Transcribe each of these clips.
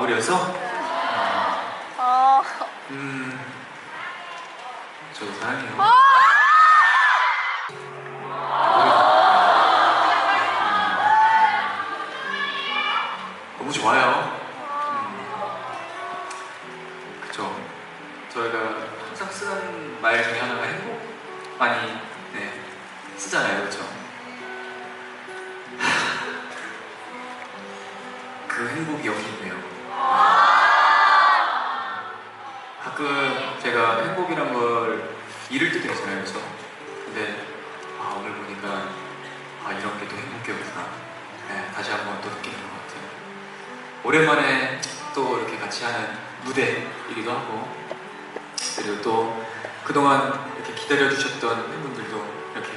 그래서 어. 음 저도 사랑해요. 너무 좋아요. 음, 그쵸. 저희가 항상 쓰는 말 중에 하나가 행복 많이 네, 쓰잖아요, 그쵸? 그 행복이 여기 있네요. 가끔 제가 행복이란 걸 잃을 때도 있잖아요, 그쵸? 근데 아, 오늘 보니까 아, 이런 게 또 행복이었구나. 네, 다시 한번 또 느끼는 것 같아요. 오랜만에 또 이렇게 같이 하는 무대이기도 하고 그리고 또 그동안 이렇게 기다려주셨던 팬분들도 이렇게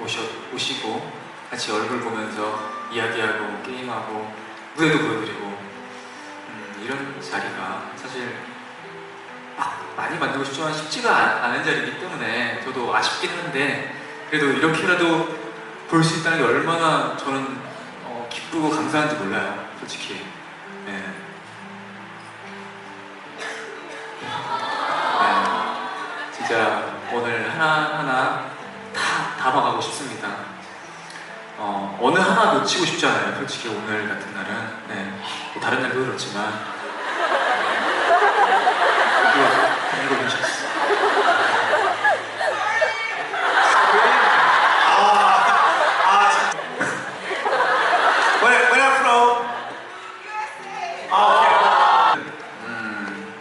오셔, 오시고 같이 얼굴 보면서 이야기하고 게임하고 무대도 보여드리고 음, 이런 자리가 사실 막 많이 만들고 싶지만 쉽지가 않- 않은 자리이기 때문에 저도 아쉽긴 한데 그래도 이렇게라도 볼 수 있다는 게 얼마나 저는 어, 기쁘고 감사한지 몰라요 솔직히 네. 네. 진짜 오늘 하나하나 다 담아가고 싶습니다 어, 어느 하나 놓치고 싶지 않아요. 솔직히 오늘 같은 날은. 네. 뭐 다른 날도 그렇지만. 이거 이거 are you from? 아, 음,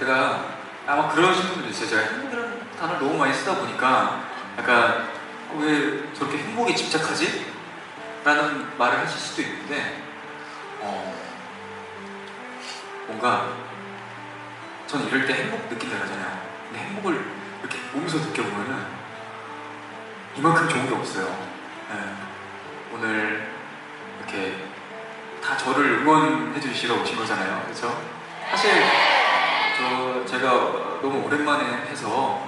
제가 아마 그러신 분들도 있어요. 제가 행복이라는 단어를 너무 많이 쓰다 보니까 약간 어, 왜 저렇게 행복에 집착하지? 라는 말을 하실 수도 있는데 어, 뭔가 저는 이럴 때 행복 느낀다 그러잖아요. 근데 행복을 이렇게 몸에서 느껴보면은 이만큼 좋은 게 없어요. 네. 오늘 이렇게 다 저를 응원해 주시러 오신 거잖아요. 그렇죠? 사실 저 제가 너무 오랜만에 해서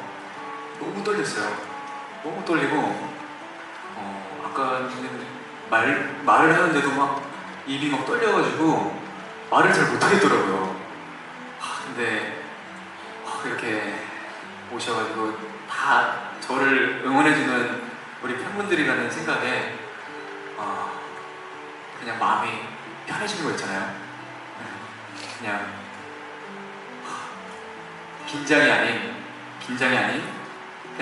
너무 떨렸어요. 너무 떨리고 어, 아까는 말 말을 하는데도 막 입이 막 떨려가지고 말을 잘 못하겠더라고요. 아, 근데 아, 이렇게 오셔가지고 다 저를 응원해주는 우리 팬분들이라는 생각에 아, 그냥 마음이 편해지는 거 있잖아요. 그냥 하, 긴장이 아닌 긴장이 아닌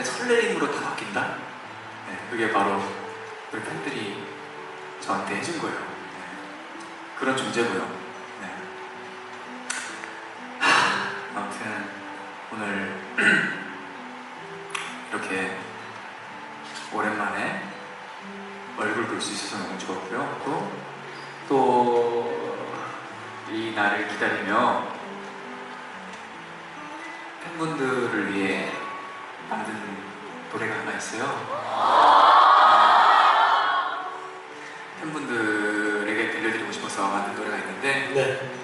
설레임으로 다 바뀐다. 네, 그게 바로 우리 팬들이 저한테 해준 거예요. 네, 그런 존재고요. 네. 하, 아무튼 오늘 이렇게 오랜만에 얼굴 볼 수 있어서 너무 좋았고요. 또 또 이 날을 기다리며 팬분들을 위해 해서 만든 노래가 있는데 네.